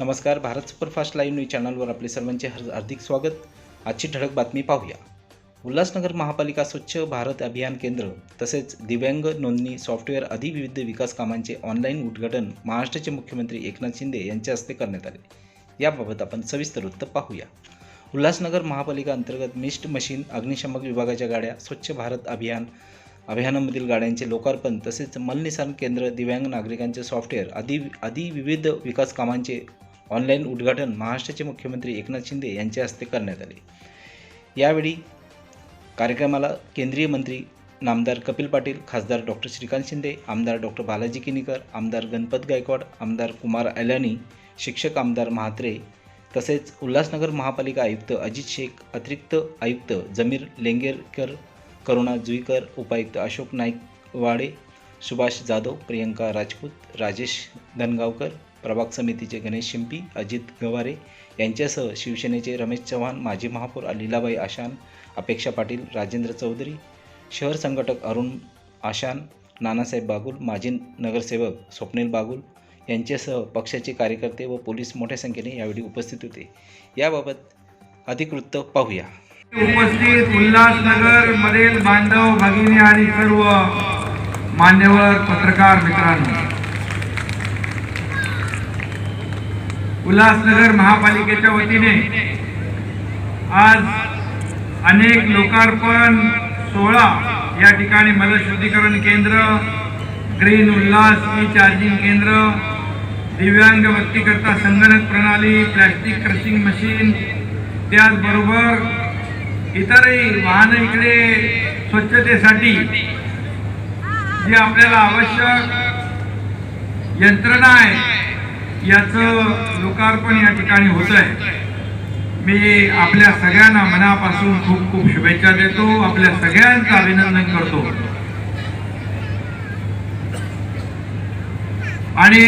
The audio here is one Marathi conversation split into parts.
नमस्कार भारत सुपरफास्ट लाईव्ह न्यूज चॅनलवर आपले सर्वांचे हर हार्दिक स्वागत. आजची ठळक बातमी पाहूया. उल्हासनगर महापालिका स्वच्छ भारत अभियान केंद्र तसेच दिव्यांग नोंदणी सॉफ्टवेअर आदी विविध विकास कामांचे ऑनलाईन उद्घाटन महाराष्ट्राचे मुख्यमंत्री एकनाथ शिंदे यांच्या हस्ते करण्यात आले. याबाबत आपण सविस्तर वृत्त पाहूया. उल्हासनगर महापालिका अंतर्गत मिस्ट मशीन अग्निशमक विभागाच्या गाड्या स्वच्छ भारत अभियान अभियानामधील गाड्यांचे लोकार्पण तसेच मलनिसान केंद्र दिव्यांग नागरिकांचे सॉफ्टवेअर आदी आदी विविध विकास कामांचे ऑनलाईन उद्घाटन महाराष्ट्राचे मुख्यमंत्री एकनाथ शिंदे यांच्या हस्ते करण्यात आले. यावेळी कार्यक्रमाला केंद्रीय मंत्री नामदार कपिल पाटील खासदार डॉक्टर श्रीकांत शिंदे आमदार डॉक्टर बालाजी किनीकर आमदार गणपत गायकवाड आमदार कुमार अलानी शिक्षक आमदार म्हात्रे तसेच उल्हासनगर महापालिका आयुक्त अजित शेख अतिरिक्त आयुक्त जमीर लेंगेरकर करुणा जुईकर उपायुक्त अशोक नाईक वाडे सुभाष जाधव प्रियंका राजपूत राजेश धनगावकर प्रभाग समितीचे गणेश शिंपी अजित गवारे यांच्यासह शिवसेनेचे रमेश चव्हाण माजी महापौर लीलाबाई आशान अपेक्षा पाटील राजेंद्र चौधरी शहर संघटक अरुण आशान नानासाहेब बागुल माजी नगरसेवक स्वप्नील बागुल यांच्यासह पक्षाचे कार्यकर्ते व पोलीस मोठ्या संख्येने यावेळी उपस्थित होते. याबाबत अधिक वृत्त पाहूया. उपस्थित उल्हासनगर मधील बांधव भगिनी आणि सर्व मान्यवर पत्रकार मित्रांनो उल्हासनगर महापालिकेच्या वतीने आज अनेक लोकार्पण सोहळा या ठिकाणी मलशुद्धीकरण केंद्र ग्रीन उल्हास ई चार्जिंग केंद्र दिव्यांग व्यक्तीकरता संगणक प्रणाली प्लॅस्टिक क्रशिंग मशीन त्याचबरोबर इतरही वाहनं इकडे स्वच्छतेसाठी जी आपल्याला आवश्यक यंत्रणा आहे याचं लोकार्पण या ठिकाणी होत आहे मी आपल्या सगळ्यांना मनापासून खूप खूप शुभेच्छा देतो. आपल्या सगळ्यांचं अभिनंदन करतो. आणि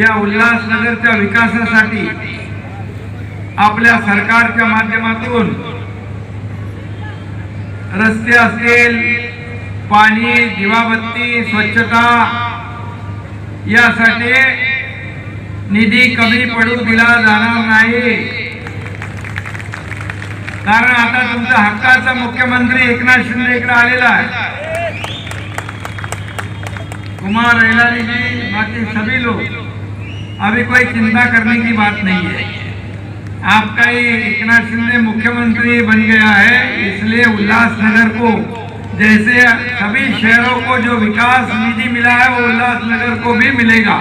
या उल्हासनगरच्या विकासासाठी आपल्या सरकारच्या माध्यमातून रस्ते असतील पाणी दिवाबत्ती स्वच्छता यासाठी निधी कमी पडू दिला जाणार नाही. कारण आता तुमचा हक्काचा मुख्यमंत्री एकनाथ शिंदे इकडे आलेला आहे. कुमार रेलानी जी बाकी सभी लोग अभी कोई चिंता करने की बात नहीं है. आपका ही एकनाथ शिंदे मुख्यमंत्री बन गया है इसलिए उल्लासनगर को जैसे सभी शहरों को जो विकास निधि मिला है वो उल्लासनगर को भी मिलेगा।